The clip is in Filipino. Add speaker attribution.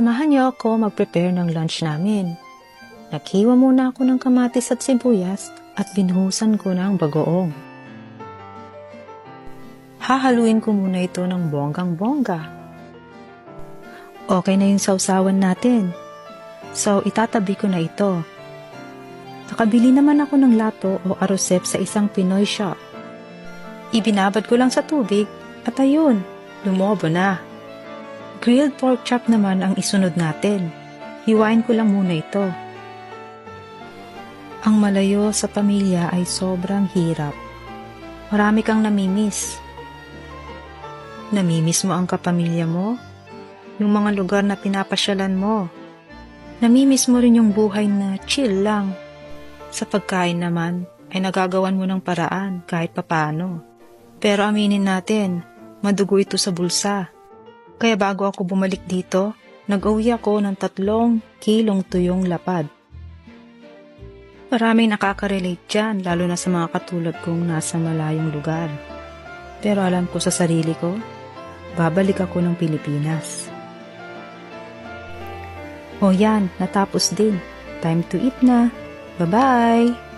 Speaker 1: samahan niyo ako mag-prepare ng lunch namin. Naghiwa muna ako ng kamatis at sibuyas at binuhusan ko ng bagoong. Hahaluin ko muna ito ng bonggang-bongga. Okay na yung sausawan natin. So, itatabi ko na ito. Nakabili naman ako ng lato o arosep sa isang Pinoy shop. Ibinabad ko lang sa tubig at ayun, lumobo na. Grilled pork chop naman ang isunod natin. Hiwain ko lang muna ito. Ang malayo sa pamilya ay sobrang hirap. Marami kang namimiss. Namimiss mo ang kapamilya mo? Yung mga lugar na pinapasyalan mo? Namimiss mo rin yung buhay na chill lang. Sa pagkain naman, ay nagagawan mo ng paraan kahit papano. Pero aminin natin, madugo ito sa bulsa. Kaya bago ako bumalik dito, nag-uwi ako ng tatlong kilong tuyong lapad. Maraming nakaka-relate dyan, lalo na sa mga katulad kong nasa malayong lugar. Pero alam ko sa sarili ko, babalik ako ng Pilipinas. O yan, natapos din. Time to eat na. Bye-bye!